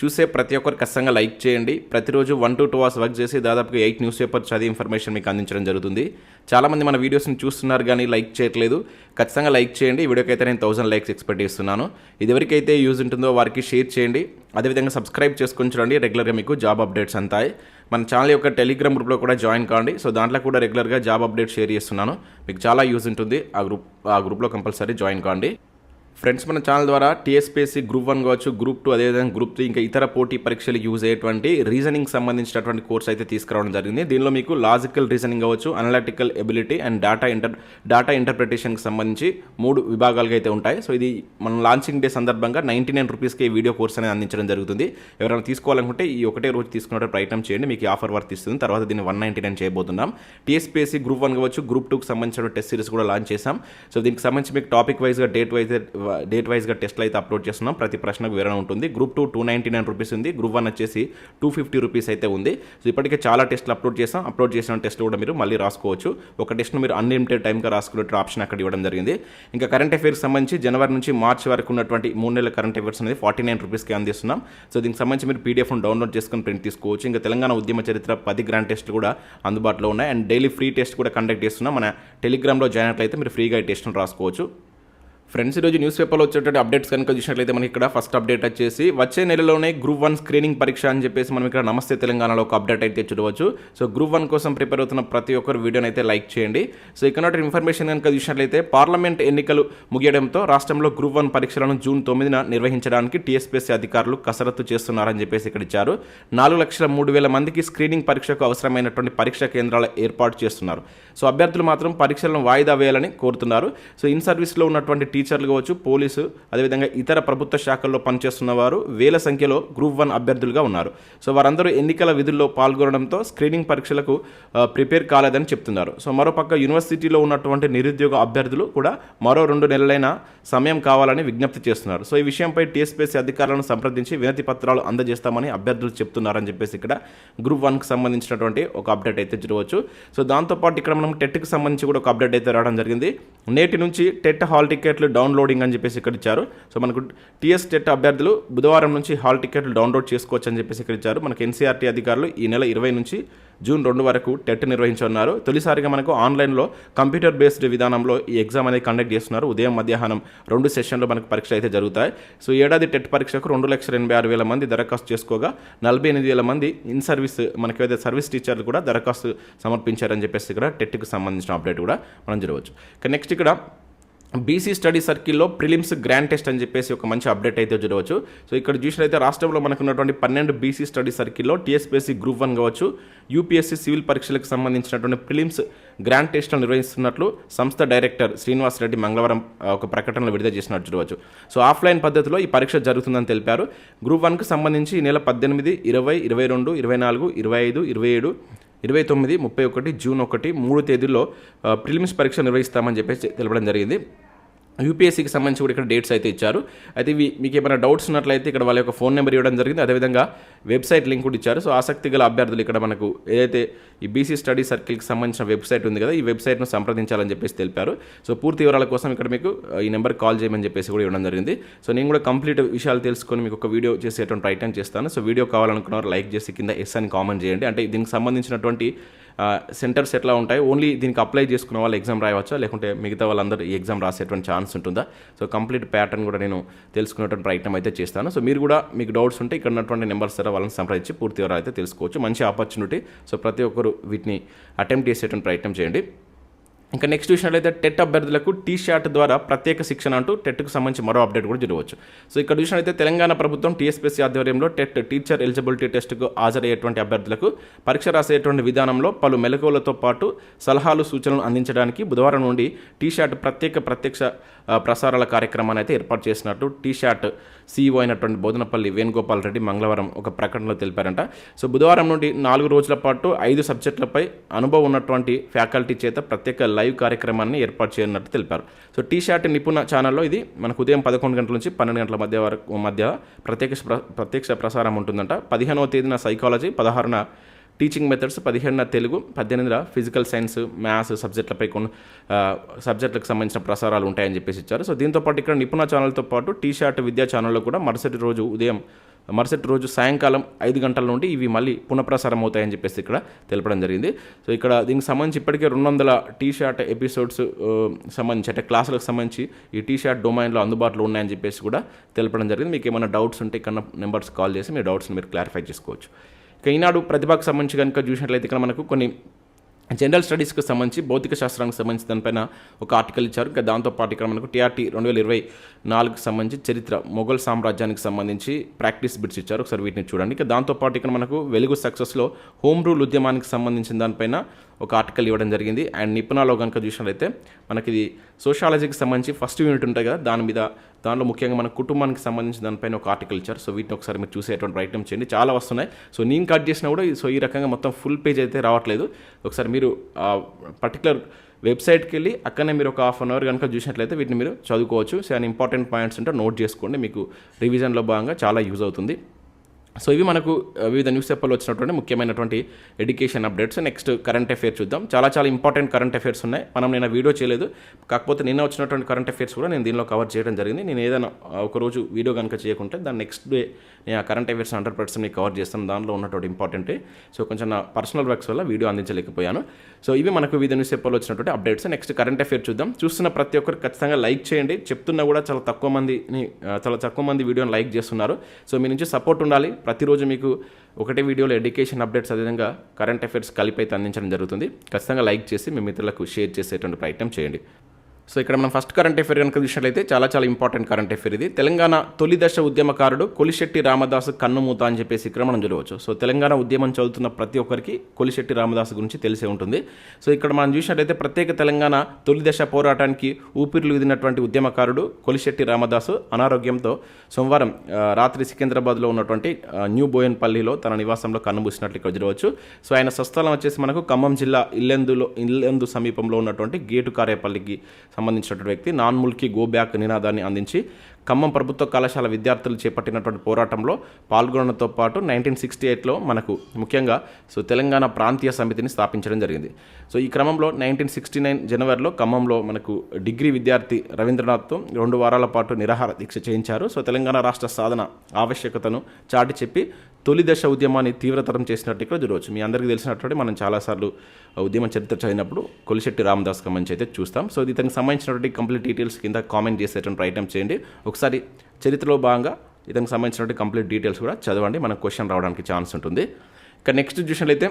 చూసే ప్రతి ఒక్కరు ఖచ్చితంగా లైక్ చేయండి. ప్రతిరోజు one to two hours work చేసి దాదాపుగా ఎయిట్ న్యూస్ పేపర్ చదివి ఇన్ఫర్మేషన్ మీకు అందించడం జరుగుతుంది. చాలామంది మన వీడియోస్ని చూస్తున్నారు కానీ లైక్ చేయట్లేదు. ఖచ్చితంగా లైక్ చేయండి. ఈ వీడియోకి అయితే నేను థౌసండ్ లైక్స్ ఎక్స్పెక్ట్ చేస్తున్నాను. ఇది ఎవరికైతే యూజ్ ఉంటుందో వారికి షేర్ చేయండి. అదేవిధంగా సబ్స్క్రైబ్ చేసుకొని చూడండి. రెగ్యులర్గా మీకు జాబ్ అప్డేట్స్ అంతాయి. మన ఛానల్ యొక్క టెలిగ్రామ్ గ్రూప్లో కూడా జాయిన్ కావండి సో దాంట్లో కూడా రెగ్యులర్గా జాబ్ అప్డేట్ షేర్ చేస్తున్నాను. మీకు చాలా యూజ్ ఉంటుంది. ఆ గ్రూప్ ఆ గ్రూప్లో కంపల్సరీ జాయిన్ కావండి ఫ్రెండ్స్ మన ఛానల్ ద్వారా టీఎస్పీఎస్సీ గ్రూప్ వన్ కావచ్చు గ్రూప్ టూ అదేవిధంగా గ్రూప్ త్రీ ఇంకా ఇతర పోటీ పరీక్షలు యూజ్ అయ్యేటువంటి రీజనింగ్ సంబంధించినటువంటి కోర్స్ అయితే తీసుకురావడం జరిగింది. దీనిలో మీకు లాజికల్ రీజనింగ్ కావచ్చు analytical ability and data inter data ఇంటర్ప్రిటేషన్కి సంబంధించి మూడు విభాగాలుగా అయితే ఉంటాయి. సో ఇది మన లాంచింగ్ డే సందర్భంగా నైంటీ నైన్ రూపీస్కి ఈ వీడియో కోర్స్ అనేది అందించడం జరుగుతుంది. ఎవరైనా తీసుకోవాలనుకుంటే ఈ ఒకటే రోజు తీసుకునే ప్రయత్నం చేయండి. మీకు ఆఫర్ వర్క్ ఇస్తుంది. తర్వాత దీన్ని వన్ నైంటీ నైన్ చేయబోతున్నాం. టీఎస్పీఎస్సీ గ్రూప్ వన్ కావచ్చు గ్రూప్ టూకి సంబంధించిన టెస్ట్ సిరీస్ కూడా లాంచ్ చేసాం సో దీనికి సంబంధించి మీకు టాపిక్ వైజ్గా డేట్ వైజ్ డేట్ వైజ్గా టెస్ట్లు అయితే అప్లోడ్ చేస్తున్నాం. ప్రతి ప్రశ్నకు వివరణ ఉంటుంది. Group two two ninety nine rupees ఉంది. గ్రూప్ వన్ వచ్చేసి టూ ఫిఫ్టీ రూపీస్ అయితే ఉంది. సో ఇప్పటికే చాలా టెస్ట్లు అప్లోడ్ చేసాం అప్లోడ్ చేసిన టెస్ట్లు కూడా మీరు మళ్ళీ రాసుకోవచ్చు. ఒక టెస్ట్ను మీరు అన్లిమిటెడ్ టైంగా రాసుకునే ఆప్షన్ అక్కడ ఇవ్వడం జరిగింది. ఇంకా కరెంట్ అఫైర్స్ సంబంధించి జనవరి నుంచి మార్చ్ వరకు ఉన్నటువంటి మూడు నెలల కరెంట్ అఫైర్స్ అనేది ఫార్టీ నైన్ రూపీస్కి అందిస్తున్నాం. సో దీనికి సంబంధించి మీరు పీడిఎఫ్ను డౌన్లోడ్ చేసుకుని ప్రింట్ తీసుకోవచ్చు. ఇంకా తెలంగాణ ఉద్యమ చరిత్ర పది గ్రాండ్ టెస్ట్లు కూడా అందుబాటులో ఉన్నాయి. అండ్ డైలీ ఫ్రీ టెస్ట్ కూడా కండక్ట్ చేస్తున్నాం. మన టెలిగ్రామ్లో జాయిన్ అయినట్లయితే మీరు ఫ్రీగా ఈ టెస్ట్ను రాసుకోవచ్చు. ఫ్రెండ్స్ ఈరోజు న్యూస్ పేపర్లో వచ్చేటువంటి అప్డేట్స్ కనుక చూసినట్లయితే మనకి ఇక్కడ ఫస్ట్ అప్డేట్ వచ్చేసి వచ్చే నెలలోనే గ్రూప్ వన్ స్క్రీనింగ్ పరీక్ష అని చెప్పేసి మనం ఇక్కడ నమస్తే తెలంగాణలో ఒక అప్డేట్ అయితే చూడవచ్చు. సో గ్రూప్ వన్ కోసం ప్రిపేర్ అవుతున్న ప్రతి ఒక్కరు వీడియోని అయితే లైక్ చేయండి. సో ఇక్కడ ఇన్ఫర్మేషన్ కనుక చూసినట్లయితే పార్లమెంట్ ఎన్నికలు ముగియడంతో రాష్ట్రంలో గ్రూప్ వన్ పరీక్షలను జూన్ తొమ్మిదిన నిర్వహించడానికి టీఎస్పీఎస్సీ అధికారులు కసరత్తు చేస్తున్నారని చెప్పేసి ఇక్కడ ఇచ్చారు. నాలుగు లక్షల మూడు వేల మందికి స్క్రీనింగ్ పరీక్షకు అవసరమైనటువంటి పరీక్షా కేంద్రాల ఏర్పాటు చేస్తున్నారు. సో అభ్యర్థులు మాత్రం పరీక్షలను వాయిదా వేయాలని కోరుతున్నారు. సో ఇన్ సర్వీస్లో ఉన్నటువంటి టీచర్లు కావచ్చు పోలీసు అదేవిధంగా ఇతర ప్రభుత్వ శాఖల్లో పనిచేస్తున్న వారు వేల సంఖ్యలో గ్రూప్ వన్ అభ్యర్థులుగా ఉన్నారు. సో వారందరూ ఎన్నికల విధుల్లో పాల్గొనడంతో స్క్రీనింగ్ పరీక్షలకు ప్రిపేర్ కాలేదని చెప్తున్నారు. సో మరోపక్క యూనివర్సిటీలో ఉన్నటువంటి నిరుద్యోగ అభ్యర్థులు కూడా మరో రెండు నెలలైన సమయం కావాలని విజ్ఞప్తి చేస్తున్నారు. సో ఈ విషయంపై టీఎస్పీఎస్సీ అధికారులను సంప్రదించి వినతి పత్రాలు అందజేస్తామని అభ్యర్థులు చెప్తున్నారని చెప్పేసి ఇక్కడ గ్రూప్ వన్కి సంబంధించినటువంటి ఒక అప్డేట్ అయితే చూడవచ్చు. సో దాంతోపాటు ఇక్కడ మనం టెట్కి సంబంధించి కూడా ఒక అప్డేట్ అయితే రావడం జరిగింది. నేటి నుంచి టెట్ హాల్ టికెట్లు డౌన్లోడింగ్ అని చెప్పేసి ఇక్కడ ఇచ్చారు. సో మనకు టీఎస్ టెట్ అభ్యర్థులు బుధవారం నుంచి హాల్ టికెట్లు డౌన్లోడ్ చేసుకోవచ్చు అని చెప్పేసి ఇక్కడ ఇచ్చారు. మనకు ఎన్సీఆర్టీ అధికారులు ఈ నెల ఇరవై నుంచి జూన్ రెండు వరకు టెట్ నిర్వహించనున్నారు. తొలిసారిగా మనకు ఆన్లైన్లో కంప్యూటర్ బేస్డ్ విధానంలో ఈ ఎగ్జామ్ అనేది కండక్ట్ చేస్తున్నారు. ఉదయం మధ్యాహ్నం రెండు సెషన్లో మనకు పరీక్ష అయితే జరుగుతాయి. సో ఏడాది టెట్ పరీక్షకు రెండు లక్షల ఎనభై ఆరు వేల మంది దరఖాస్తు చేసుకోగా నలభై ఎనిమిది వేల మంది ఇన్ సర్వీస్ మనకి సర్వీస్ టీచర్లు కూడా దరఖాస్తు సమర్పించారని చెప్పేసి ఇక్కడ టెట్కి సంబంధించిన అప్డేట్ కూడా మనం చూడవచ్చు. ఇక నెక్స్ట్ ఇక్కడ బీసీ స్టడీ సర్కిల్లో ప్రిలిమ్స్ గ్రాండ్ టెస్ట్ అని చెప్పేసి ఒక మంచి అప్డేట్ అయితే చూడవచ్చు. సో ఇక్కడ చూసినట్లయితే రాష్ట్రంలో మనకు ఉన్నటువంటి పన్నెండు బీసీ స్టడీ సర్కిల్లో టీఎస్పీఎస్సీ గ్రూప్ వన్ కావచ్చు. యూపీఎస్సీ సివిల్ పరీక్షలకు సంబంధించినటువంటి ప్రిలిమ్స్ గ్రాండ్ టెస్ట్ను నిర్వహిస్తున్నట్లు సంస్థ డైరెక్టర్ శ్రీనివాస్ రెడ్డి మంగళవారం ఒక ప్రకటనలో విడుదల చేసినట్టు చూడవచ్చు. సో ఆఫ్లైన్ పద్ధతిలో ఈ పరీక్ష జరుగుతుందని తెలిపారు. గ్రూప్ వన్కి సంబంధించి ఈ నెల పద్దెనిమిది ఇరవై ఇరవై రెండు ఇరవై నాలుగు ఇరవై ఐదు ఇరవై ఏడు ఇరవై తొమ్మిది ముప్పై ఒకటి జూన్ ఒకటి మూడు తేదీల్లో ప్రిలిమ్స్ పరీక్ష నిర్వహిస్తామని చెప్పేసి తెలపడం జరిగింది. యూపీఎస్సీకి సంబంధించి కూడా ఇక్కడ డేట్స్ అయితే ఇచ్చారు. అయితే ఇవి మీకు ఏమైనా డౌట్స్ ఉన్నట్లయితే ఇక్కడ వాళ్ళ యొక్క ఫోన్ నెంబర్ ఇవ్వడం జరిగింది. అదేవిధంగా వెబ్సైట్ లింక్ కూడా ఇచ్చారు. సో ఆసక్తి గల అభ్యర్థులు ఇక్కడ మనకు ఏదైతే ఈ బీసీ స్టడీ సర్కిల్కి సంబంధించిన వెబ్సైట్ ఉంది కదా ఈ వెబ్సైట్ను సంప్రదించాలని చెప్పేసి తెలిపారు. సో పూర్తి వివరాల కోసం ఇక్కడ మీకు ఈ నెంబర్ కాల్ చేయమని చెప్పేసి కూడా ఇవ్వడం జరిగింది. సో నేను కూడా కంప్లీట్ విషయాలు తెలుసుకొని మీకు ఒక వీడియో చేసేటువంటి ప్రయత్నం చేస్తాను. సో వీడియో కావాలనుకున్నవారు లైక్ చేసి కింద ఎస్ అని కామెంట్ చేయండి. అంటే దీనికి సంబంధించినటువంటి సెంటర్స్ ఎట్లా ఉంటాయి? ఓన్లీ దీనికి అప్లై చేసుకున్న వాళ్ళు ఎగ్జామ్ రాయవచ్చా? లేకుంటే మిగతా వాళ్ళందరూ ఈ ఎగ్జామ్ రాసేటువంటి ఛాన్స్ ఉంటుందా? సో కంప్లీట్ ప్యాటర్న్ కూడా నేను తెలుసుకునేటువంటి ప్రయత్నం అయితే చేస్తాను. సో మీరు కూడా మీకు డౌట్స్ ఉంటే ఇక్కడ ఉన్నటువంటి నెంబర్స్ ద్వారా వాళ్ళని సంప్రదించి పూర్తి వివరాలు అయితే తెలుసుకోవచ్చు. మంచి ఆపర్చునిటీ సో ప్రతి ఒక్కరు వీటిని అటెంప్ట్ చేసేటువంటి ప్రయత్నం చేయండి. ఇంకా నెక్స్ట్ చూసినట్లయితే టెట్ అభ్యర్థులకు టీ షాట్ ద్వారా ప్రత్యేక శిక్షణ అంటూ టెట్కు సంబంధించి మరో అప్డేట్ కూడా జరగవచ్చు సో ఇక్కడ చూసినట్లయితే తెలంగాణ ప్రభుత్వం టీఎస్పీసీ ఆధ్వర్యంలో టెట్ టీచర్ ఎలిజిబిలిటీ టెస్ట్కు హాజరయ్యేటువంటి అభ్యర్థులకు పరీక్ష రాసేటువంటి విధానంలో పలు మెలకువలతో పాటు సలహాలు సూచనలు అందించడానికి బుధవారం నుండి టీ షాట్ ప్రత్యేక ప్రత్యక్ష ప్రసారాల కార్యక్రమాన్ని అయితే ఏర్పాటు చేసినట్టు టీ షార్ట్ సీఈఓ అయినటువంటి బోధనపల్లి వేణుగోపాల్ రెడ్డి మంగళవారం ఒక ప్రకటనలో తెలిపారంట. సో బుధవారం నుండి నాలుగు రోజుల పాటు ఐదు సబ్జెక్టులపై అనుభవం ఉన్నటువంటి ఫ్యాకల్టీ చేత ప్రత్యేక లైవ్ కార్యక్రమాన్ని ఏర్పాటు చేయనున్నట్టు తెలిపారు. సో టీ షార్ట్ నిపుణ ఛానల్లో ఇది మనకు ఉదయం పదకొండు గంటల నుంచి పన్నెండు గంటల మధ్య వరకు మధ్య ప్రత్యక్ష ప్ర- ప్రత్యక్ష ప్రసారం ఉంటుందంట. పదిహేనవ తేదీన సైకాలజీ పదహారున టీచింగ్ మెథడ్స్ పదిహేడున తెలుగు పద్దెనిమిదిన ఫిజికల్ సైన్స్ మ్యాథ్స్ సబ్జెక్టులపై కొన్ని సబ్జెక్టులకు సంబంధించిన ప్రసారాలు ఉంటాయని చెప్పేసి ఇచ్చారు. సో దీంతో పాటు ఇక్కడ నిపుణ ఛానల్తో పాటు టీ షార్ట్ విద్యా ఛానల్లో కూడా మరుసటి రోజు ఉదయం మరుసటి రోజు సాయంకాలం ఐదు గంటల నుండి ఇవి మళ్ళీ పునఃప్రసారం అవుతాయని చెప్పేసి ఇక్కడ తెలపడం జరిగింది. సో ఇక్కడ దీనికి సంబంధించి ఇప్పటికే రెండు వందల టీ షార్ట్ ఎపిసోడ్స్ సంబంధించి అంటే క్లాసులకు సంబంధించి ఈ టీ షార్ట్ డొమైన్లో అందుబాటులో ఉన్నాయని చెప్పేసి కూడా తెలపడం జరిగింది. మీకు ఏమైనా డౌట్స్ ఉంటే ఇక్కడ నెంబర్స్ కాల్ చేసి మీ డౌట్స్ని మీరు క్లారిఫై చేసుకోవచ్చు. ఇక ఈనాడు ప్రతిభకు సంబంధించి కనుక చూసినట్లయితే ఇక్కడ మనకు కొన్ని జనరల్ స్టడీస్కి సంబంధించి భౌతిక శాస్త్రానికి సంబంధించి దానిపైన ఒక ఆర్టికల్ ఇచ్చారు. ఇంకా దాంతోపాటు ఇక్కడ మనకు టీఆర్టీ రెండు వేల ఇరవై నాలుగుకి సంబంధించి చరిత్ర మొఘల్ సామ్రాజ్యానికి సంబంధించి ప్రాక్టీస్ బిట్స్ ఇచ్చారు. ఒకసారి వీటిని చూడండి. ఇంకా దాంతోపాటు ఇక్కడ మనకు వెలుగు సక్సెస్లో హోమ్ రూల్ ఉద్యమానికి సంబంధించిన దానిపైన ఒక ఆర్టికల్ ఇవ్వడం జరిగింది. అండ్ నిపుణాలో కనుక చూసినట్లయితే మనకి ఇది సోషాలజీకి సంబంధించి ఫస్ట్ యూనిట్ ఉంటాయి కదా దాని మీద దానిలో ముఖ్యంగా మన కుటుంబానికి సంబంధించిన దానిపైన ఒక ఆర్టికల్ ఇచ్చారు. సో వీటిని ఒకసారి మీరు చూసేటువంటి ప్రయత్నం చేయండి. చాలా వస్తున్నాయి. సో నేను కట్ చేసినా కూడా సో ఈ రకంగా మొత్తం ఫుల్ పేజ్ అయితే రావట్లేదు. ఒకసారి మీరు పర్టికులర్ వెబ్సైట్కి వెళ్ళి అక్కడనే మీరు ఒక హాఫ్ అన్ అవర్ కనుక చూసినట్లయితే వీటిని మీరు చదువుకోవచ్చు. సో అండ్ ఇంపార్టెంట్ పాయింట్స్ ఉంటే నోట్ చేసుకోండి. మీకు రివిజన్లో భాగంగా చాలా యూజ్ అవుతుంది. సో ఇవి మనకు వివిధ న్యూస్ పేపర్లో వచ్చినటువంటి ముఖ్యమైనటువంటి education updates next current affairs చూద్దాం. చాలా చాలా ఇంపార్టెంట్ కరెంట్ అఫైర్స్ ఉన్నాయి. మనం నేను వీడియో చేయలేదు. కాకపోతే నిన్న వచ్చినటువంటి కరెంట్ అఫైర్స్ కూడా నేను దీనిలో కవర్ చేయడం జరిగింది. నేను ఏదైనా ఒకరోజు ఒక రోజు వీడియో కనుక చేయకుంటే దాని నెక్స్ట్ డే నేను ఆ current affairs hundred percent cover చేస్తాను. దానిలో ఉన్నటువంటి ఇంపార్టెంట్ సో కొంచెం నా పర్సనల్ వర్క్స్ వల్ల వీడియో అందించలేకపోయాను. సో ఇవి మనకు వివిధ న్యూస్ పేపర్లో వచ్చినటువంటి అప్డేట్స్ నెక్స్ట్ కరెంట్ అఫైర్ చూద్దాం. చూస్తున్న ప్రతి ఒక్కరు ఖచ్చితంగా లైక్ చేయండి. చెప్తున్నా కూడా చాలా తక్కువ మందిని చాలా తక్కువ మంది వీడియోని లైక్ చేస్తున్నారు. సో మీ నుంచి సపోర్ట్ ఉండాలి. ప్రతిరోజు మీకు ఒకటే వీడియోలో ఎడ్యుకేషన్ అప్డేట్స్ అదేవిధంగా కరెంట్ అఫైర్స్ కలిపి అయితే అందించడం జరుగుతుంది. ఖచ్చితంగా లైక్ చేసి మీ మిత్రులకు షేర్ చేసేటువంటి ప్రయత్నం చేయండి. సో ఇక్కడ మనం ఫస్ట్ కరెంట్ అఫేర్ కనుక చూసినట్లయితే చాలా చాలా ఇంపార్టెంట్ కరెంట్ అఫేర్ ఇది. తెలంగాణ తొలి దశ ఉద్యమకారుడు కొలిశెట్టి రామదాసు కన్నుమూత అని చెప్పేసి ఇక్కడ మనం చూడవచ్చు. సో తెలంగాణ ఉద్యమం చదువుతున్న ప్రతి ఒక్కరికి కొలిశెట్టి రామదాసు గురించి తెలిసే ఉంటుంది. సో ఇక్కడ మనం చూసినట్లయితే ప్రత్యేక తెలంగాణ తొలి దశ పోరాటానికి ఊపిరిలు విదినటువంటి ఉద్యమకారుడు కొలిశెట్టి రామదాసు అనారోగ్యంతో సోమవారం రాత్రి సికింద్రాబాద్లో ఉన్నటువంటి న్యూ బోయన్పల్లిలో తన నివాసంలో కన్నుమూసినట్లు ఇక్కడ చూడవచ్చు. సో ఆయన స్వస్థలం వచ్చేసి మనకు ఖమ్మం జిల్లా ఇల్లెందులో ఇల్లెందు సమీపంలో ఉన్నటువంటి గేటు కారేపల్లికి సంబంధించినటువంటి వ్యక్తి నాన్ ముల్కీ గో బ్యాక్ నినాదాన్ని అందించి ఖమ్మం ప్రభుత్వ కళాశాల విద్యార్థులు చేపట్టినటువంటి పోరాటంలో పాల్గొనడంతో పాటు నైన్టీన్ సిక్స్టీ ఎయిట్లో మనకు ముఖ్యంగా సో తెలంగాణ ప్రాంతీయ సమితిని స్థాపించడం జరిగింది. సో ఈ క్రమంలో నైన్టీన్ సిక్స్టీ నైన్ జనవరిలో ఖమ్మంలో మనకు డిగ్రీ విద్యార్థి రవీంద్రనాథ్తో రెండు వారాల పాటు నిరాహార దీక్ష చేయించారు. సో తెలంగాణ రాష్ట్ర సాధన ఆవశ్యకతను చాటి చెప్పి తొలి దశ ఉద్యమాన్ని తీవ్రతరం చేసినట్టు ఇక్కడ చూడవచ్చు. మీ అందరికీ తెలిసినటువంటి మనం చాలాసార్లు ఉద్యమ చరిత్ర చదివినప్పుడు కొలిశెట్టి రామదాస్ మంచి అయితే చూస్తాం. సో ఇతనికి సంబంధించినటువంటి కంప్లీట్ డీటెయిల్స్ కింద కామెంట్ చేసేటువంటి ప్రయత్నం చేయండి. ఒకసారి చరిత్రలో భాగంగా ఇతనికి సంబంధించినటువంటి కంప్లీట్ డీటెయిల్స్ కూడా చదవండి. మనకు క్వశ్చన్ రావడానికి ఛాన్స్ ఉంటుంది. ఇక నెక్స్ట్ చూసినట్లయితే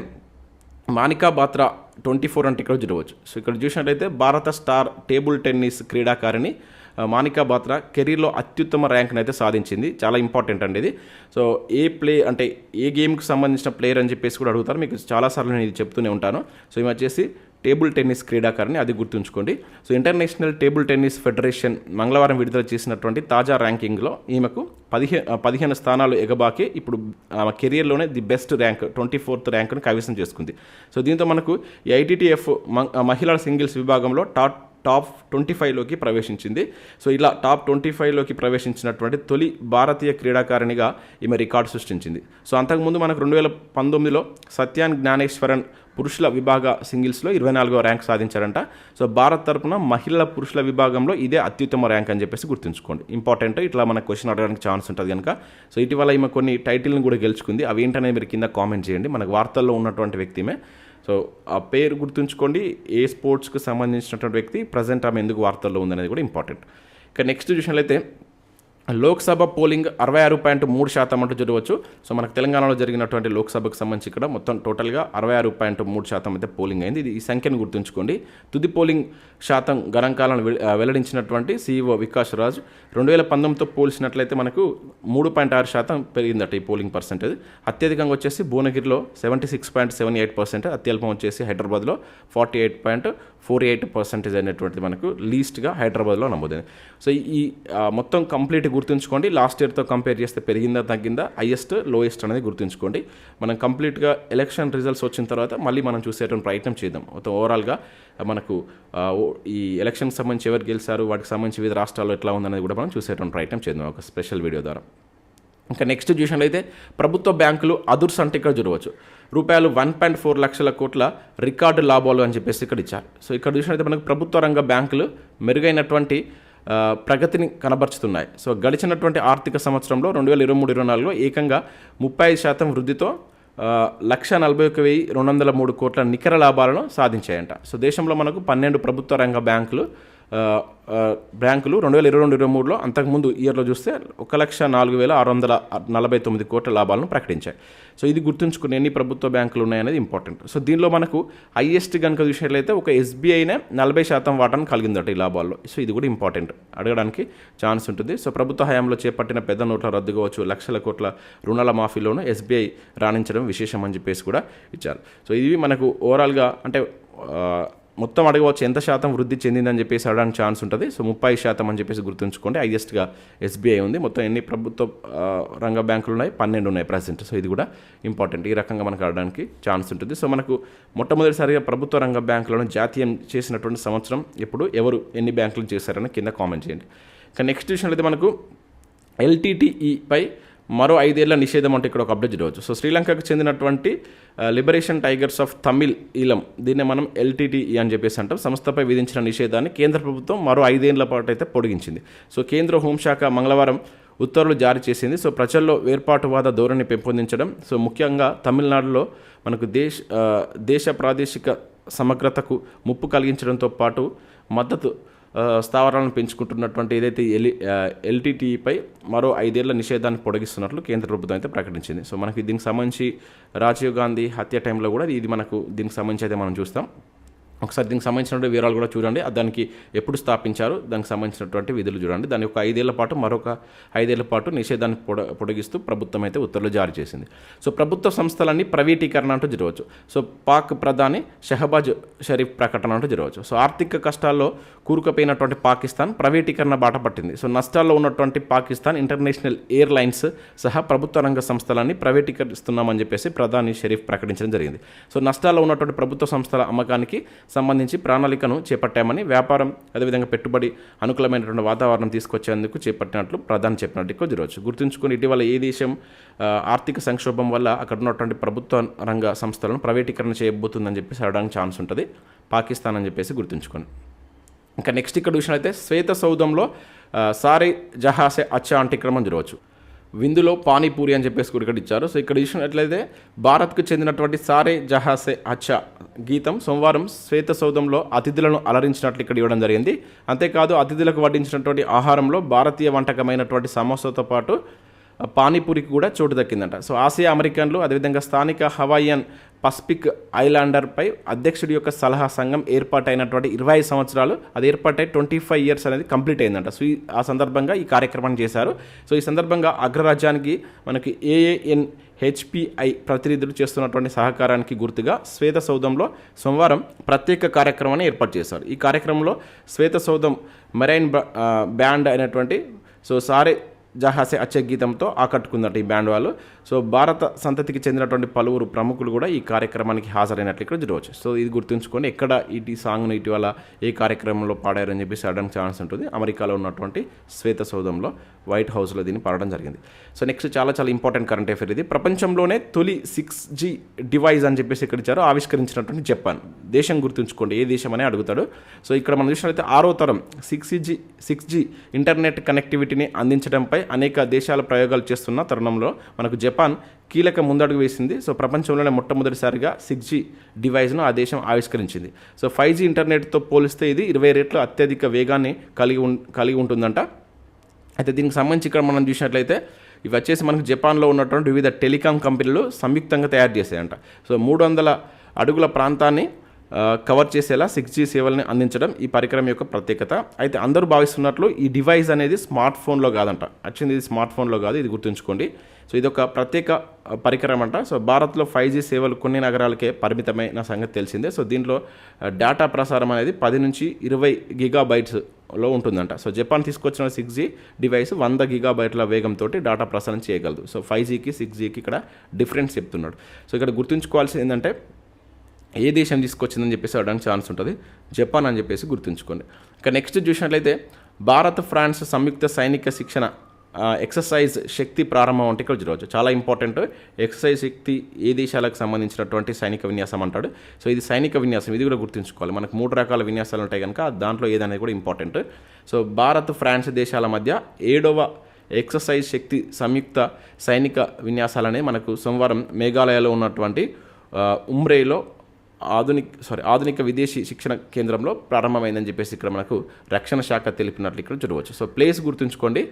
మానికా బాత్రా ట్వంటీ ఫోర్ అంటే ఇక్కడ చూడవచ్చు. సో ఇక్కడ చూసినట్లయితే భారత స్టార్ టేబుల్ టెన్నిస్ క్రీడాకారిణి మానికా బాత్రా కెరీర్లో అత్యుత్తమ ర్యాంక్ని అయితే సాధించింది. చాలా ఇంపార్టెంట్ అండి ఇది. సో ఏ ప్లే అంటే ఏ గేమ్కి సంబంధించిన ప్లేయర్ అని చెప్పేసి కూడా అడుగుతారు. మీకు చాలాసార్లు నేను ఇది చెప్తూనే ఉంటాను. సో ఇవి వచ్చేసి టేబుల్ టెన్నిస్ క్రీడాకారిణి అది గుర్తుంచుకోండి. So international table tennis federation మంగళవారం విడుదల చేసినటువంటి తాజా ర్యాంకింగ్లో ఈమెకు పదిహే పదిహేను స్థానాలు ఎగబాకి ఇప్పుడు ఆమె కెరియర్లోనే the best rank twenty fourth ర్యాంక్ను కైవసం చేసుకుంది. సో దీంతో మనకు ఐటీటీఎఫ్ మహిళల సింగిల్స్ విభాగంలో టాప్ టాప్ ట్వంటీ ఫైవ్లోకి ప్రవేశించింది. సో ఇలా టాప్ ట్వంటీ ఫైవ్లోకి ప్రవేశించినటువంటి తొలి భారతీయ క్రీడాకారిణిగా ఈమె రికార్డు సృష్టించింది. సో అంతకుముందు మనకు రెండు వేల పంతొమ్మిదిలో సత్యాన్ జ్ఞానేశ్వరన్ పురుషుల విభాగ సింగిల్స్లో ఇరవై నాలుగో ర్యాంక్ సాధించారంట సో భారత్ తరపున మహిళల పురుషుల విభాగంలో ఇదే అత్యుత్తమ ర్యాంక్ అని చెప్పేసి గుర్తుంచుకోండి. ఇంపార్టెంట్ ఇట్లా మనకు క్వశ్చన్ అడగడానికి ఛాన్స్ ఉంటుంది కనుక సో ఇటీవల ఈమె కొన్ని టైటిల్ని కూడా గెలుచుకుంది. అవి ఏంటనేది మీరు కింద కామెంట్ చేయండి. మనకు వార్తల్లో ఉన్నటువంటి వ్యక్తిమే సో ఆ పేరు గుర్తుంచుకోండి ఏ స్పోర్ట్స్కి సంబంధించినటువంటి వ్యక్తి ప్రజెంట్ ఆమె ఎందుకు వార్తల్లో ఉందనేది కూడా ఇంపార్టెంట్. ఇక నెక్స్ట్ చూసినట్లయితే లోక్సభ పోలింగ్ అరవై ఆరు పాయింట్ మూడు శాతం అంటూ చూడవచ్చు. సో మనకు తెలంగాణలో జరిగినటువంటి లోక్సభకు సంబంధించి ఇక్కడ మొత్తం టోటల్గా అరవై ఆరు పాయింట్ మూడు శాతం అయితే పోలింగ్ అయింది. ఇది ఈ సంఖ్యను గుర్తుంచుకోండి. తుది పోలింగ్ శాతం గణాంకాలను వె- వెల్లడించినటువంటి సీఈఓ వికాస్ రాజ్ రెండు వేల పంతొమ్మిదితో పోల్చినట్లయితే మనకు మూడు పాయింట్ ఆరు శాతం పెరిగిందట ఈ పోలింగ్ పర్సెంటేజ్. అత్యధికంగా వచ్చేసి భువనగిరిలో seventy six point seven eight percent అత్యల్పం వచ్చేసి హైదరాబాద్లో forty eight point four eight percentage అనేటువంటిది మనకు లీస్ట్గా హైదరాబాద్లో నమోదైంది. సో ఈ మొత్తం కంప్లీట్ గుర్తుంచుకోండి. లాస్ట్ ఇయర్తో కంపేర్ చేస్తే పెరిగిందా తగ్గిందా హైయెస్ట్ లోయెస్ట్ అనేది గుర్తుంచుకోండి. మనం కంప్లీట్గా ఎలక్షన్ రిజల్ట్స్ వచ్చిన తర్వాత మళ్ళీ మనం చూసేటువంటి ప్రయత్నం చేద్దాం. మొత్తం ఓవరాల్గా మనకు ఓ- ఈ ఎలక్షన్కి సంబంధించి ఎవరు గెలిచారు వాటికి సంబంధించి వివిధ రాష్ట్రాల్లో ఎట్లా ఉందనేది కూడా మనం చూసేటువంటి ప్రయత్నం చేద్దాం. ఒక స్పెషల్ వీడియో ద్వారా. ఇంకా నెక్స్ట్ చూసినట్లయితే ప్రభుత్వ బ్యాంకులు అదుర్స్ అంటే ఇక్కడ చూడవచ్చు. రూపాయలు వన్ పాయింట్ ఫోర్ లక్షల కోట్ల రికార్డు లాభాలు అని చెప్పేసి ఇక్కడ ఇచ్చారు. సో ఇక్కడ చూసినట్లయితే మనకు ప్రభుత్వ రంగ బ్యాంకులు మెరుగైనటువంటి ప్రగతిని కనబరుచుతున్నాయి. సో గడిచినటువంటి ఆర్థిక సంవత్సరంలో రెండు వేల ఇరవై మూడు ఇరవై నాలుగులో ఏకంగా ముప్పై ఐదు శాతం వృద్ధితో లక్ష నలభై ఒక వెయ్యి రెండు వందల మూడు కోట్ల నికర లాభాలను సాధించాయంట. సో దేశంలో మనకు పన్నెండు ప్రభుత్వ రంగ బ్యాంకులు బ్యాంకులు రెండు వేల ఇరవై రెండు ఇరవై మూడులో అంతకుముందు ఇయర్లో చూస్తే ఒక లక్ష నాలుగు వేల ఆరు వందల నలభై తొమ్మిది కోట్ల లాభాలను ప్రకటించాయి. సో ఇది గుర్తుంచుకుని ఎన్ని ప్రభుత్వ బ్యాంకులు ఉన్నాయనేది ఇంపార్టెంట్. సో దీనిలో మనకు హైయెస్ట్ కనుక చూసినట్లయితే ఒక ఎస్బీఐనే నలభై శాతం వాటాను కలిగిందట ఈ లాభాల్లో. సో ఇది కూడా ఇంపార్టెంట్. అడగడానికి ఛాన్స్ ఉంటుంది. సో ప్రభుత్వ హయాంలో చేపట్టిన పెద్ద నోట్ల రద్దు కావచ్చు లక్షల కోట్ల రుణాల మాఫీలోనూ ఎస్బీఐ రాణించడం విశేషం అని చెప్పేసి కూడా ఇచ్చారు. సో ఇది మనకు ఓవరాల్గా అంటే మొత్తం అడగవచ్చు ఎంత శాతం వృద్ధి చెందిందని చెప్పేసి అడగడానికి ఛాన్స్ ఉంటుంది. సో ముప్పై శాతం అని చెప్పేసి గుర్తుంచుకోండి. హైయెస్ట్గా ఎస్బీఐ ఉంది. మొత్తం ఎన్ని ప్రభుత్వ రంగ బ్యాంకులు ఉన్నాయి? పన్నెండు ఉన్నాయి ప్రజెంట్. సో ఇది కూడా ఇంపార్టెంట్. ఈ రకంగా మనకు అడగడానికి ఛాన్స్ ఉంటుంది. సో మనకు మొట్టమొదటిసారిగా ప్రభుత్వ రంగ బ్యాంకులను జాతీయం చేసినటువంటి సంవత్సరం ఎప్పుడు ఎవరు ఎన్ని బ్యాంకులు చేశారని కింద కామెంట్ చేయండి. కానీ నెక్స్ట్ విషయంలో అయితే మనకు ఎల్టీటీఈపై మరో ఐదేళ్ళ నిషేధం అంటే ఇక్కడ ఒక అప్డేట్ చూడవచ్చు సో శ్రీలంకకు చెందినటువంటి liberation tigers of Tamil Eelam దీన్ని మనం ఎల్టీటీఈ అని చెప్పేసి అంటాం. సంస్థపై విధించిన నిషేధాన్ని కేంద్ర ప్రభుత్వం మరో ఐదేళ్ళ పాటు అయితే పొడిగించింది. సో కేంద్ర హోంశాఖ మంగళవారం ఉత్తర్వులు జారీ చేసింది. సో ప్రజల్లో వేర్పాటువాద ధోరణి పెంపొందించడం సో ముఖ్యంగా తమిళనాడులో మనకు దేశ దేశ ప్రాదేశిక సమగ్రతకు ముప్పు కలిగించడంతో పాటు మద్దతు స్థావరాలను పెంచుకుంటున్నటువంటి ఏదైతే ఎల్ ఎల్టీటీపై మరో ఐదేళ్ళ నిషేధాన్ని పొడిగిస్తున్నట్లు కేంద్ర ప్రభుత్వం అయితే ప్రకటించింది. సో మనకి దీనికి సంబంధించి రాజీవ్ గాంధీ హత్య టైంలో కూడా ఇది మనకు దీనికి సంబంధించి అయితే మనం చూస్తాం. ఒకసారి దీనికి సంబంధించినటువంటి వివరాలు కూడా చూడండి. అది దానికి ఎప్పుడు స్థాపించారు దానికి సంబంధించినటువంటి విధులు చూడండి. దాని ఒక ఐదేళ్ళ పాటు మరొక ఐదేళ్ళ పాటు నిషేధాన్ని పొడ పొడిగిస్తూ ప్రభుత్వం అయితే ఉత్తర్వులు జారీ చేసింది. సో ప్రభుత్వ సంస్థలన్నీ ప్రైవేటీకరణ అంటూ జరగవచ్చు. సో పాక్ ప్రధాని షహబాజ్ షరీఫ్ ప్రకటన అంటూ జరగవచ్చు. సో ఆర్థిక కష్టాల్లో కూరుకుపోయినటువంటి పాకిస్తాన్ ప్రైవేటీకరణ బాట పట్టింది. సో నష్టాల్లో ఉన్నటువంటి పాకిస్తాన్ ఇంటర్నేషనల్ ఎయిర్లైన్స్ సహా ప్రభుత్వ రంగ సంస్థలన్నీ ప్రైవేటీకరిస్తున్నామని చెప్పేసి ప్రధాని షరీఫ్ ప్రకటించడం జరిగింది. సో నష్టాల్లో ఉన్నటువంటి ప్రభుత్వ సంస్థల అమ్మకానికి సంబంధించి ప్రణాళికను చేపట్టామని వ్యాపారం అదేవిధంగా పెట్టుబడి అనుకూలమైనటువంటి వాతావరణం తీసుకొచ్చేందుకు చేపట్టినట్లు ప్రధాని చెప్పినట్టు కొద్ది జరగవచ్చు గుర్తుంచుకొని ఇటీవల ఏ దేశం ఆర్థిక సంక్షోభం వల్ల అక్కడ ఉన్నటువంటి ప్రభుత్వ రంగ సంస్థలను ప్రైవేటీకరణ చేయబోతుందని చెప్పేసి అడగడానికి ఛాన్స్ ఉంటుంది. పాకిస్తాన్ అని చెప్పేసి గుర్తుంచుకోండి ఇంకా నెక్స్ట్ ఇక్కడ చూసినట్లయితే శ్వేత సౌధంలో సారీ జహాసే అచ్చా అంటే ఇక్కడ విందులో పానీపూరి అని చెప్పేసి కూడా ఇక్కడ ఇచ్చారు. సో ఇక్కడ చూసినట్లయితే భారత్కు చెందినటువంటి సారే జహాసే అచ్చా గీతం సోమవారం శ్వేత సౌధంలో అతిథులను అలరించినట్లు ఇక్కడ ఇవ్వడం జరిగింది. అంతేకాదు అతిథులకు వడ్డించినటువంటి ఆహారంలో భారతీయ వంటకమైనటువంటి సమోసాతో పాటు పానీపూరికి కూడా చోటు దక్కిందంట. సో ఆసియా అమెరికన్లు అదేవిధంగా స్థానిక హవాయియన్ పసిఫిక్ ఐలాండర్పై అధ్యక్షుడి యొక్క సలహా సంఘం ఏర్పాటైనటువంటి ఇరవై ఐదు సంవత్సరాలు అది ఏర్పాటై ట్వంటీ ఫైవ్ ఇయర్స్ అనేది కంప్లీట్ అయిందంట. సో ఈ- ఆ సందర్భంగా ఈ కార్యక్రమాన్ని చేశారు. సో ఈ సందర్భంగా అగ్రరాజ్యానికి మనకి ఏఏఎన్ హెచ్పిఐ ప్రతినిధులు చేస్తున్నటువంటి సహకారానికి గుర్తుగా శ్వేత సౌధంలో సోమవారం ప్రత్యేక కార్యక్రమాన్ని ఏర్పాటు చేశారు. ఈ కార్యక్రమంలో శ్వేత సౌధం మెరైన్ బ్యాండ్ అయినటువంటి సో సారే జహాసే అచ్చే గీతంతో ఆకట్టుకుందట ఈ బ్యాండ్ వాళ్ళు. సో భారత సంతతికి చెందినటువంటి పలువురు ప్రముఖులు కూడా ఈ కార్యక్రమానికి హాజరైనట్లు ఇక్కడ చూడవచ్చు సో ఇది గుర్తుంచుకొని ఎక్కడ ఈ సాంగ్ను ఇటీవల ఏ కార్యక్రమంలో పాడారని చెప్పేసి అడడానికి ఛాన్స్ ఉంటుంది. అమెరికాలో ఉన్నటువంటి శ్వేత సౌధంలో వైట్ హౌస్లో దీన్ని పాడడం జరిగింది. సో నెక్స్ట్ చాలా చాలా ఇంపార్టెంట్ కరెంట్ అఫేర్ ఇది. ప్రపంచంలోనే తొలి సిక్స్ జీ డివైస్ అని చెప్పేసి ఇక్కడ ఇచ్చారు ఆవిష్కరించినటువంటి జపాన్. దేశం గుర్తుంచుకోండి ఏ దేశం అని అడుగుతాడు. సో ఇక్కడ మనం చూసినట్లయితే ఆరో తరం six G six G internet కనెక్టివిటీని అందించడంపై అనేక దేశాల ప్రయోగాలు చేస్తున్న తరుణంలో మనకు జపాన్ కీలక ముందడుగు వేసింది. సో ప్రపంచంలోనే మొట్టమొదటిసారిగా సిక్స్ జీ డివైస్ను ఆ దేశం ఆవిష్కరించింది. సో ఫైవ్ జీ ఇంటర్నెట్తో పోలిస్తే ఇది ఇరవై రేట్లు అత్యధిక వేగాన్ని కలిగి ఉం కలిగి ఉంటుందంట. అయితే దీనికి సంబంధించి ఇక్కడ మనం చూసినట్లయితే ఇవి వచ్చేసి మనకు జపాన్లో ఉన్నటువంటి వివిధ టెలికాం కంపెనీలు సంయుక్తంగా తయారు చేశాయంట. సో మూడు వందల అడుగుల ప్రాంతాన్ని కవర్ చేసేలా సిక్స్ జీ సేవల్ని అందించడం ఈ పరికరం యొక్క ప్రత్యేకత. అయితే అందరూ భావిస్తున్నట్లు ఈ డివైస్ అనేది స్మార్ట్ ఫోన్లో కాదంట. వచ్చింది ఇది స్మార్ట్ ఫోన్లో కాదు ఇది గుర్తుంచుకోండి. సో ఇది ఒక ప్రత్యేక పరికరం అంట. సో భారత్లో ఫైవ్ జీ సేవలు కొన్ని నగరాలకే పరిమితమైన సంగతి తెలిసిందే. సో దీంట్లో డేటా ప్రసారం అనేది పది నుంచి ఇరవై గిగా లో ఉంటుందంట. సో జపాన్ తీసుకొచ్చిన సిక్స్ జీ డివైస్ వంద గిగా బైట్ల వేగంతో డేటా ప్రసారం చేయగలదు. సో ఫైవ్ జీకి సిక్స్ జీకి ఇక్కడ డిఫరెన్స్ చెప్తున్నాడు. సో ఇక్కడ గుర్తుంచుకోవాల్సింది ఏంటంటే ఏ దేశం తీసుకొచ్చిందని చెప్పేసి అడగడానికి ఛాన్స్ ఉంటుంది. జపాన్ అని చెప్పేసి గుర్తుంచుకోండి. ఇక నెక్స్ట్ చూసినట్లయితే భారత్ ఫ్రాన్స్ సంయుక్త సైనిక శిక్షణ ఎక్సర్సైజ్ శక్తి ప్రారంభం అంటే ఇక్కడ చూడవచ్చు. చాలా ఇంపార్టెంట్ ఎక్సర్సైజ్ శక్తి ఏ దేశాలకు సంబంధించినటువంటి సైనిక విన్యాసం అంటాడు. సో ఇది సైనిక విన్యాసం. ఇది కూడా గుర్తుంచుకోవాలి. మనకు మూడు రకాల విన్యాసాలు ఉంటాయి కనుక దాంట్లో ఏదనేది కూడా ఇంపార్టెంట్ సో భారత్ ఫ్రాన్స్ దేశాల మధ్య ఏడవ ఎక్సర్సైజ్ శక్తి సంయుక్త సైనిక విన్యాసాలనే మనకు సోమవారం మేఘాలయలో ఉన్నటువంటి ఉమ్రేలో ఆధునిక సారీ ఆధునిక విదేశీ శిక్షణ కేంద్రంలో ప్రారంభమైందని చెప్పేసి ఇక్కడ మనకు రక్షణ శాఖ తెలిపినట్లు ఇక్కడ చూడవచ్చు. సో ప్లేస్ గుర్తుంచుకోండి.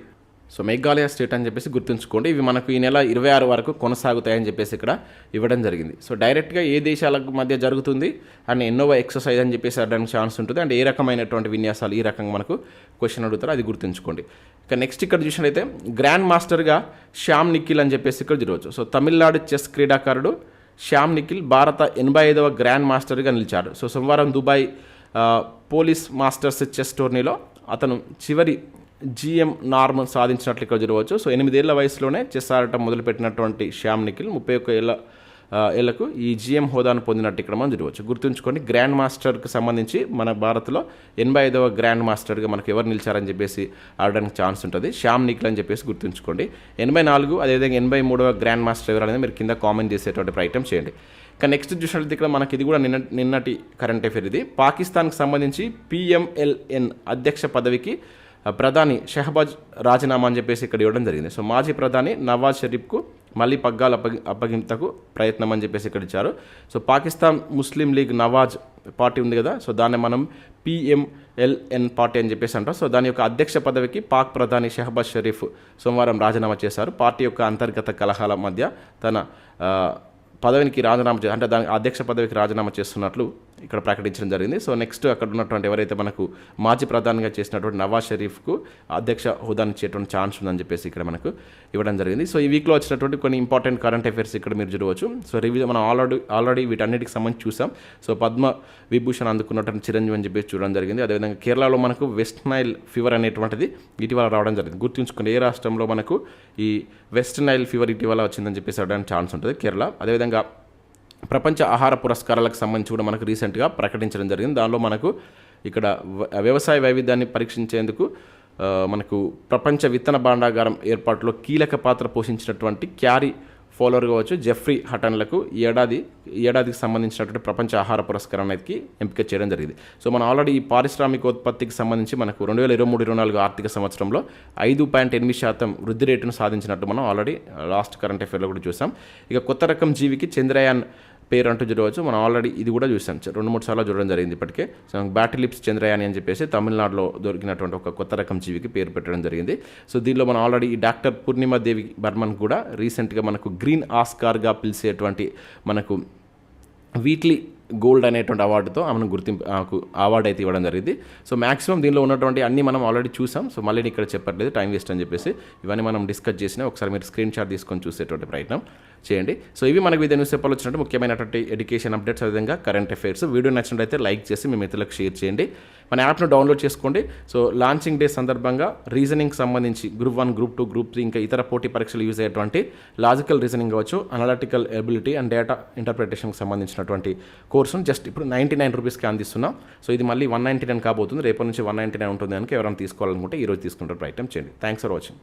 సో మేఘాలయ స్టేట్ అని చెప్పేసి గుర్తుంచుకోండి. ఇవి మనకు ఈ నెల ఇరవై ఆరు వరకు కొనసాగుతాయని చెప్పేసి ఇక్కడ ఇవ్వడం జరిగింది. సో డైరెక్ట్గా ఏ దేశాలకు మధ్య జరుగుతుంది అండ్ ఎన్నోవ ఎక్సర్సైజ్ అని చెప్పేసి అడడానికి ఛాన్స్ ఉంటుంది. అండ్ ఏ రకమైనటువంటి విన్యాసాలు ఈ రకంగా మనకు క్వశ్చన్ అడుగుతారో అది గుర్తుంచుకోండి. ఇక నెక్స్ట్ ఇక్కడ చూసినట్లయితే గ్రాండ్ మాస్టర్గా శ్యామ్ నిఖిల్ అని చెప్పేసి ఇక్కడ చూడవచ్చు. సో తమిళనాడు చెస్ క్రీడాకారుడు శ్యామ్ నిఖిల్ భారత ఎనభై ఐదవ గ్రాండ్ మాస్టర్గా నిలిచాడు సో సోమవారం దుబాయ్ పోలీస్ మాస్టర్స్ చెస్ టోర్నీలో అతను చివరి జిఎం నార్మ్ సాధించినట్లు ఇక్కడ చూడవచ్చు. సో ఎనిమిదేళ్ళ వయసులోనే చెస్ ఆడటం మొదలుపెట్టినటువంటి శ్యామ్ నిఖిల్ ముప్పై ఒక్క ఏళ్ళ వీళ్ళకు ఈ జిఎం హోదాను పొందినట్టు ఇక్కడ మనం చూడవచ్చు. గుర్తుంచుకోండి గ్రాండ్ మాస్టర్కి సంబంధించి మన భారత్లో ఎనభై ఐదవ గ్రాండ్ మాస్టర్గా మనకు ఎవరు నిలిచారని చెప్పేసి ఆడడానికి ఛాన్స్ ఉంటుంది. శ్యామ్ నిఖిల్ అని చెప్పేసి గుర్తుంచుకోండి. ఎనభై నాలుగు అదేవిధంగా ఎనభై మూడవ గ్రాండ్ మాస్టర్ ఎవరు అనేది మీరు కింద కామెంట్ చేసేటువంటి ప్రయత్నం చేయండి. ఇక నెక్స్ట్ చూసినట్లయితే ఇక్కడ మనకి ఇది కూడా నిన్న నిన్నటి కరెంట్ అఫేర్ ఇది. పాకిస్తాన్కి సంబంధించి పిఎంఎల్ఎన్ అధ్యక్ష పదవికి ప్రధాని షహబాజ్ రాజీనామా అని చెప్పేసి ఇక్కడ ఇవ్వడం జరిగింది. సో మాజీ ప్రధాని నవాజ్ షరీఫ్కు మళ్ళీ పగ్గాలు అప్పగి అప్పగింతకు ప్రయత్నం అని చెప్పేసి ఇక్కడ ఇచ్చారు. So Pakistan Muslim League Nawaz party ఉంది కదా సో దాన్ని మనం పిఎంఎల్ఎన్ పార్టీ అని చెప్పేసి అంటాం. సో దాని యొక్క అధ్యక్ష పదవికి పాక్ ప్రధాని షహబాజ్ షరీఫ్ సోమవారం రాజీనామా చేశారు. పార్టీ యొక్క అంతర్గత కలహాల మధ్య తన పదవికి రాజీనామా అంటే దాని అధ్యక్ష పదవికి రాజీనామా చేస్తున్నట్లు ఇక్కడ ప్రకటించడం జరిగింది. సో నెక్స్ట్ అక్కడ ఉన్నటువంటి ఎవరైతే మనకు మాజీ ప్రధానిగా చేసినటువంటి నవాజ్ షరీఫ్కు అధ్యక్ష హోదాని ఇచ్చేటువంటి ఛాన్స్ ఉందని చెప్పేసి ఇక్కడ మనకు ఇవ్వడం జరిగింది. సో ఈ వీక్లో వచ్చినటువంటి కొన్ని ఇంపార్టెంట్ కరెంట్ అఫైర్స్ ఇక్కడ మీరు చూడవచ్చు. సో రివ్యూ మనం ఆల్రెడీ ఆల్రెడీ వీటన్నిటికి సంబంధించి చూసాం. సో పద్మ విభూషణ్ అందుకున్నటువంటి చిరంజీవి అని చెప్పేసి చూడడం జరిగింది. అదేవిధంగా కేరళలో మనకు వెస్ట్ నైల్ ఫీవర్ అనేటువంటిది ఇటీవల రావడం జరిగింది. గుర్తుంచుకుని ఏ రాష్ట్రంలో మనకు ఈ వెస్ట్ నైల్ ఫీవర్ ఇటీవల వచ్చిందని చెప్పేసి అవడానికి ఛాన్స్ ఉంటుంది. కేరళ. అదేవిధంగా ప్రపంచ ఆహార పురస్కారాలకు సంబంధించి కూడా మనకు రీసెంట్గా ప్రకటించడం జరిగింది. దానిలో మనకు ఇక్కడ వ్యవసాయ వైవిధ్యాన్ని పరీక్షించేందుకు మనకు ప్రపంచ విత్తన భాండాగారం ఏర్పాటులో కీలక పాత్ర పోషించినటువంటి క్యారీ ఫాలోవర్ కావచ్చు జెఫ్రీ హటన్లకు ఏడాది ఏడాదికి సంబంధించినటువంటి ప్రపంచ ఆహార పురస్కారానికి ఎంపిక చేయడం జరిగింది. సో మనం ఆల్రెడీ ఈ పారిశ్రామికోత్పత్తికి సంబంధించి మనకు రెండు వేల ఇరవై మూడు ఇరవై నాలుగు ఆర్థిక సంవత్సరంలో ఐదు పాయింట్ ఎనిమిది శాతం వృద్ధి రేటును సాధించినట్టు మనం ఆల్రెడీ లాస్ట్ కరెంట్ అఫేర్లో కూడా చూసాం. ఇక కొత్త రకం జీవికి చంద్రయాన్ పేరు అంటూ చూడవచ్చు మనం ఆల్రెడీ ఇది కూడా చూసాం. రెండు మూడు సార్లు చూడడం జరిగింది ఇప్పటికే. సో బ్యాటిలిప్స్ చంద్రయాని అని చెప్పేసి తమిళనాడులో దొరికినటువంటి ఒక కొత్త రకం జీవికి పేరు పెట్టడం జరిగింది. సో దీనిలో మనం ఆల్రెడీ ఈ డాక్టర్ పూర్ణిమ దేవి బర్మన్ కూడా రీసెంట్గా మనకు గ్రీన్ ఆస్కార్గా పిలిచేటువంటి మనకు వీక్లీ గోల్డ్ అనేటువంటి అవార్డుతో ఆమెను గుర్తింపు ఆమెకు అవార్డు అయితే ఇవ్వడం జరిగింది. సో మాక్సిమం దీనిలో ఉన్నటువంటి అన్ని మనం ఆల్రెడీ చూసాం. సో మళ్ళీ ఇక్కడ చెప్పట్లేదు టైం వేస్ట్ అని చెప్పేసి ఇవన్నీ మనం డిస్కస్ చేసినా ఒకసారి మీరు స్క్రీన్ షాట్ తీసుకొని చూసేటువంటి ప్రయత్నం చేయండి. సో ఇవి మనకు వివిధ న్యూస్ పేపర్లు వచ్చినట్టు ముఖ్యమైనటువంటి ఎడ్యుకేషన్ అప్డేట్స్ అదేవిధంగా కరెంట్ అఫైర్స్. వీడియో నచ్చినట్లయితే లైక్ చేసి మీ మిత్రులకు షేర్ చేయండి. మన యాప్ను డౌన్లోడ్ చేసుకోండి. సో లాంచింగ్ డే సందర్భంగా రీజనింగ్ సంబంధించి group one group two group three ఇంకా ఇతర పోటీ పరీక్షలు యూజ్ అయ్యేటువంటి లాజికల్ రీజనింగ్ కావచ్చు అనలిటికల్ ఎబిలిటీ అండ్ డేటా ఇంటర్ప్రిటేషన్కి సంబంధించినటువంటి కోర్సును జస్ట్ ఇప్పుడు నైంటీ నైన్ రూపీస్కి అందిస్తున్నాం సో ఇది మళ్ళీ వన్ నైంటీ నైన్ కాబోతుంది. రేపటి నుంచి వన్ నైంటీ నైన్ ఉంటుంది కనుక ఎవరైనా తీసుకోవాలనుకుంటే ఈరోజు తీసుకుంటారు. ప్రయత్నం చేయండి. Thanks for watching